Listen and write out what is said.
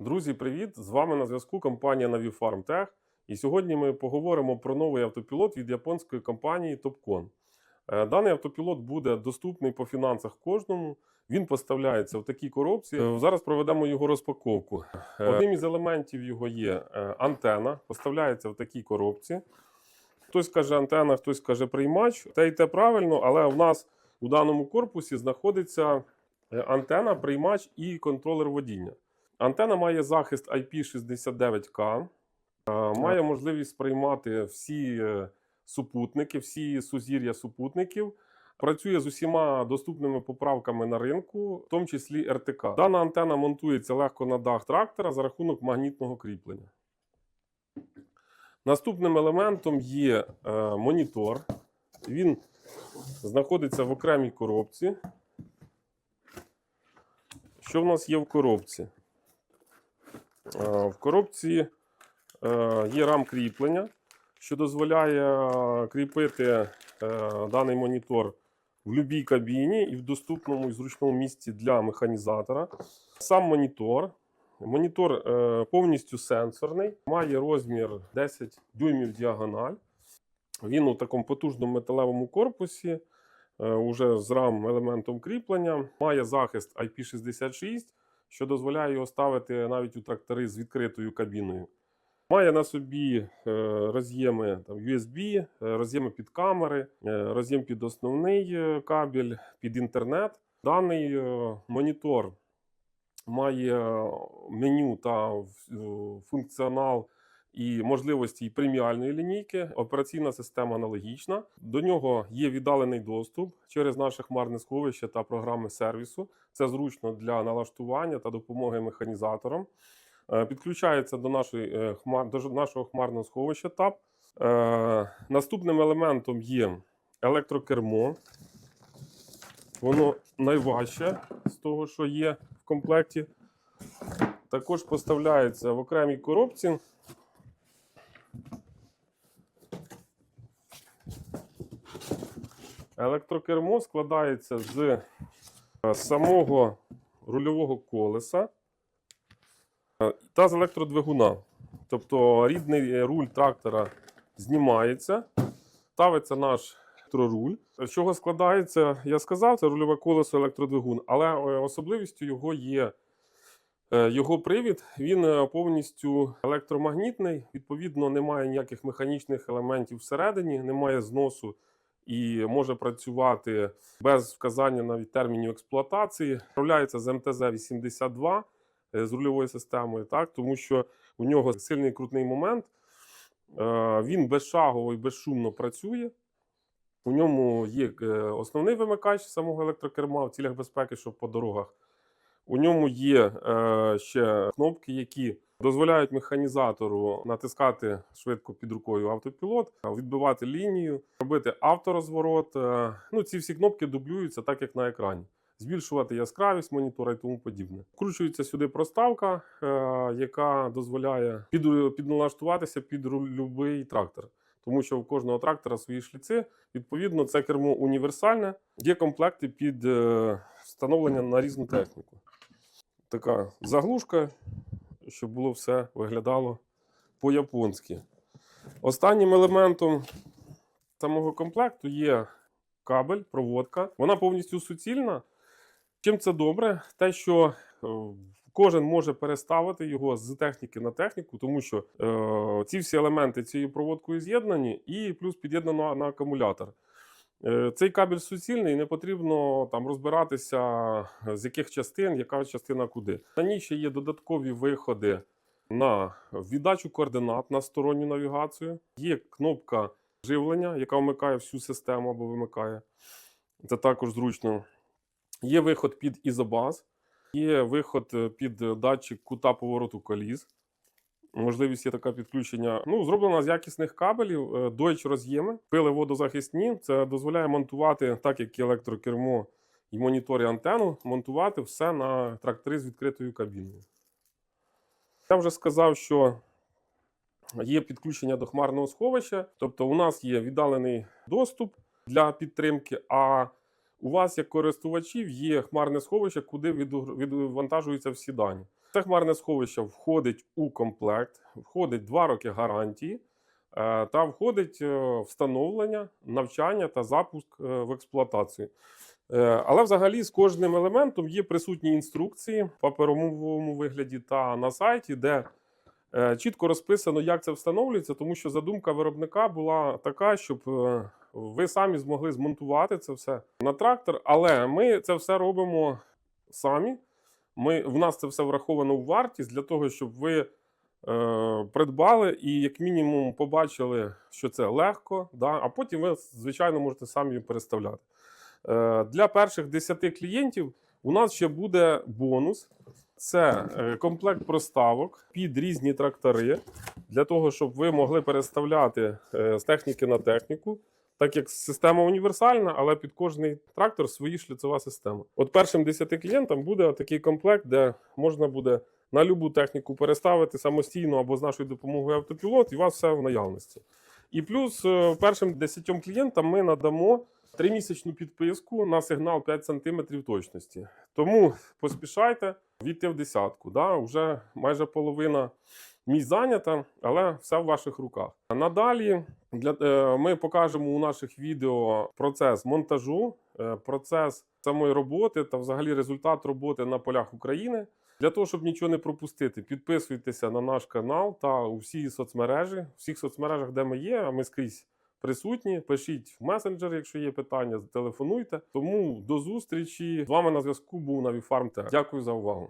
Друзі, привіт! З вами на зв'язку компанія Navifarm. І сьогодні ми поговоримо про новий автопілот від японської компанії Topcon. Е, Даний автопілот буде доступний по фінансах кожному. Він поставляється в такій коробці. Е, Зараз проведемо його розпаковку. Е, Одним із елементів його є антена, поставляється в такій коробці. Хтось каже антена, хтось каже приймач. Те і те правильно, але у нас у даному корпусі знаходиться антена, приймач і контролер водіння. Антена має захист IP69K, е, має можливість сприймати всі е, супутники, всі сузір'я супутників. Працює з усіма доступними поправками на ринку, в тому числі РТК. Дана антена монтується легко на дах трактора за рахунок магнітного кріплення. Наступним елементом є е, монітор. Він знаходиться в окремій коробці. Що в нас є в коробці? Е, В коробці е, є рам кріплення, що дозволяє е, кріпити даний монітор в будь-якій кабіні і в доступному і зручному місці для механізатора. Сам монітор. Монітор повністю сенсорний, має розмір 10 дюймів діагональ. Він у такому потужному металевому корпусі, уже з рам елементом кріплення, має захист IP66, що дозволяє його ставити навіть у трактори з відкритою кабіною. Має на собі е, роз'єми USB, е, роз'єми під камери, е, роз'єм під основний кабель, під інтернет. Даний монітор має меню та функціонал і можливості і преміальної лінійки. Операційна система аналогічна. До нього є віддалений доступ через наше хмарне сховище та програми сервісу. Це зручно для налаштування та допомоги механізаторам. Е, Підключається до, нашої, е, до нашого хмарного сховища ТАП. Е, Наступним елементом є електрокермо. Воно найважче з того, що є в комплекті. Також поставляється в окремій коробці. Електрокермо складається з е, самого рульового колеса е, та з електродвигуна. Тобто рідний руль трактора знімається, ставиться наш електроруль. З чого складається, я сказав, це рульове колесо електродвигун, але е, особливістю його є е, його привід. Він е, повністю електромагнітний, відповідно, немає ніяких механічних елементів всередині, немає зносу і може працювати без вказання навіть термінів експлуатації. Управляється з МТЗ-82 е, з рульовою системою, так, тому що у нього сильний крутний момент. Е, Він безшагово і безшумно працює. У ньому є е, основний вимикач самого електрокерма в цілях безпеки, щоб по дорогах. У ньому є ще кнопки, які дозволяють механізатору натискати швидко під рукою автопілот, відбивати лінію, робити авторозворот. Е, Ну, ці всі кнопки дублюються так, як на екрані. Збільшувати яскравість монітора і тому подібне. Вкручується сюди проставка, е, яка дозволяє під, підналаштуватися під будь-який трактор. Тому що у кожного трактора свої шліци. Відповідно, це кермо універсальне. Є комплекти під е, встановлення на різну техніку. Така заглушка, щоб було все виглядало по-японськи. Останнім елементом самого комплекту є кабель, проводка. Вона повністю суцільна. Чим це добре? Те, що е, кожен може переставити його з техніки на техніку, тому що е, ці всі елементи цією проводкою з'єднані, і плюс під'єднано на акумулятор. Е, Цей кабель суцільний, не потрібно там розбиратися, з яких частин, яка частина куди. На ній ще є додаткові виходи на віддачу координат на сторонню навігацію. Є кнопка живлення, яка вмикає всю систему або вимикає. Це також зручно. Є виход під ізобаз, є виход е, під датчик кута повороту коліс. Можливість є таке підключення. Ну, зроблено з якісних кабелів, е, Deutsch роз'єми, пили водозахисні. Це дозволяє монтувати, так як електрокермо і монітор і антенну, монтувати все на трактори з відкритою кабіною. Я вже сказав, що є підключення до хмарного сховища, тобто у нас є віддалений доступ для підтримки, а у вас, як користувачів, є хмарне сховище, куди відвантажуються всі дані. Це хмарне сховище входить у комплект, входить 2 роки гарантії е, та входить е, встановлення, навчання та запуск е, в експлуатацію. Але взагалі з кожним елементом є присутні інструкції в паперовому вигляді та на сайті, де чітко розписано, як це встановлюється, тому що задумка виробника була така, щоб ви самі змогли змонтувати це все на трактор. Але ми це все робимо самі. Ми, в нас це все враховано у вартість для того, щоб ви е, придбали і, як мінімум, побачили, що це легко, да? а потім ви, звичайно, можете самі переставляти. Е, для перших 10 клієнтів у нас ще буде бонус. Це е, комплект проставок під різні трактори для того, щоб ви могли переставляти е, з техніки на техніку. Так як система універсальна, але під кожний трактор свої шліцова система. От першим 10 клієнтам буде такий комплект, де можна буде на любу техніку переставити самостійно або з нашою допомогою автопілот, і у вас все в наявності. І плюс е, першим 10 клієнтам ми надамо тримісячну підписку на сигнал 5 см точності. Тому поспішайте війти в десятку. Да? Вже майже половина місць зайнята, але все в ваших руках. Надалі для, е, ми покажемо у наших відео процес монтажу, е, процес самої роботи та взагалі результат роботи на полях України. Для того, щоб нічого не пропустити, підписуйтеся на наш канал та у всі соцмережі. У всіх соцмережах, де ми є, а ми скрізь присутні. Пишіть в месенджер, якщо є питання, телефонуйте. Тому до зустрічі. З вами на зв'язку був Навіфарм. Дякую за увагу.